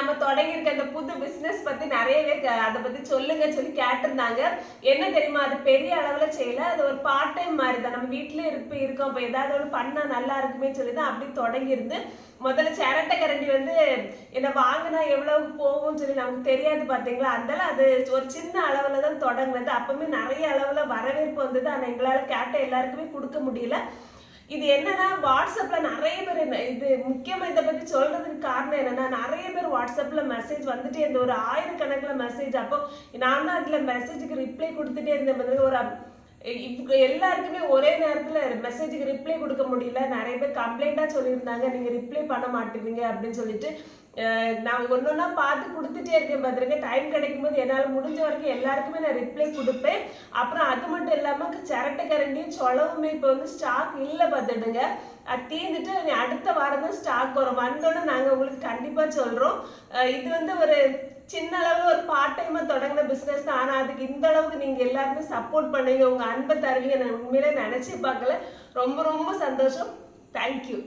நம்ம தொடங்கியிருக்க அந்த புது பிஸ்னஸ் பத்தி நிறையவே க- அதை பத்தி சொல்லுங்க சொல்லி கேட்டிருந்தாங்க. என்ன தெரியுமா? அது பெரிய அளவுல செய்யல. அது ஒரு பார்ட் டைம் மாதிரி தான் நம்ம வீட்லயே இருப்ப இருக்கோம். இப்போ ஏதாவது ஒன்று பண்ணா நல்லா இருக்குமே சொல்லி தான் அப்படி தொடங்கியிருந்து முதல்ல சேரட்டை கரண்டி வந்து என்ன வாங்கினா எவ்வளவு போகும்னு சொல்லி நமக்கு தெரியாது பாத்தீங்களா? அதனால அது ஒரு சின்ன அளவுல தான் தொடங்குனது. அப்பவுமே நிறைய அளவுல வரவேற்பு வந்தது. ஆனா எங்களால கேட்ட எல்லாருக்குமே கொடுக்க முடியல. இது என்னன்னா வாட்ஸ்அப்ல நிறைய பேர் என்ன- இது முக்கியமா இதை பத்தி சொல்றதுக்கு காரணம் என்னன்னா நிறைய பேர் வாட்ஸ்அப்ல மெசேஜ் வந்துட்டே இருந்த ஒரு ஆயிரக்கணக்கில் மெசேஜ் அப்போ நான் தான் அதுல மெசேஜுக்கு ரிப்ளை கொடுத்துட்டே இருந்தேன் ஒரு எல்லாருக்குமே ஒரே நேரத்துல மெசேஜுக்கு ரிப்ளை கொடுக்க முடியல. நிறைய பேர் கம்ப்ளைண்டா சொல்லியிருந்தாங்க. நீங்க ரிப்ளை பண்ண மாட்டேறீங்க அப்படின்னு சொல்லிட்டு நான் ஒன்று ஒன்றா பார்த்து கொடுத்துட்டே இருக்கேன் பார்த்துருங்க டைம் கிடைக்கும் போது என்னால் முடிஞ்ச வரைக்கும் எல்லாருக்குமே நான் ரிப்ளை கொடுப்பேன். அப்புறம் அது மட்டும் இல்லாமல் சிரட்டை கரண்டியும் சொலவுமே இப்போ வந்து ஸ்டாக் இல்லை பார்த்துடுங்க அது தீர்ந்துட்டு அடுத்த வாரம் தான் ஸ்டாக் வரும். வந்தோடனே நாங்கள் உங்களுக்கு கண்டிப்பாக சொல்கிறோம் இது வந்து ஒரு சின்ன அளவில் ஒரு பார்ட் டைமாக தொடங்கின தான் ஆனால் அதுக்கு இந்த அளவுக்கு நீங்கள் எல்லாருமே சப்போர்ட் பண்ணுவீங்க உங்கள் அன்பை தருவீங்க நான் உண்மையிலே நினச்சி பார்க்கல. ரொம்ப ரொம்ப சந்தோஷம். தேங்க்யூ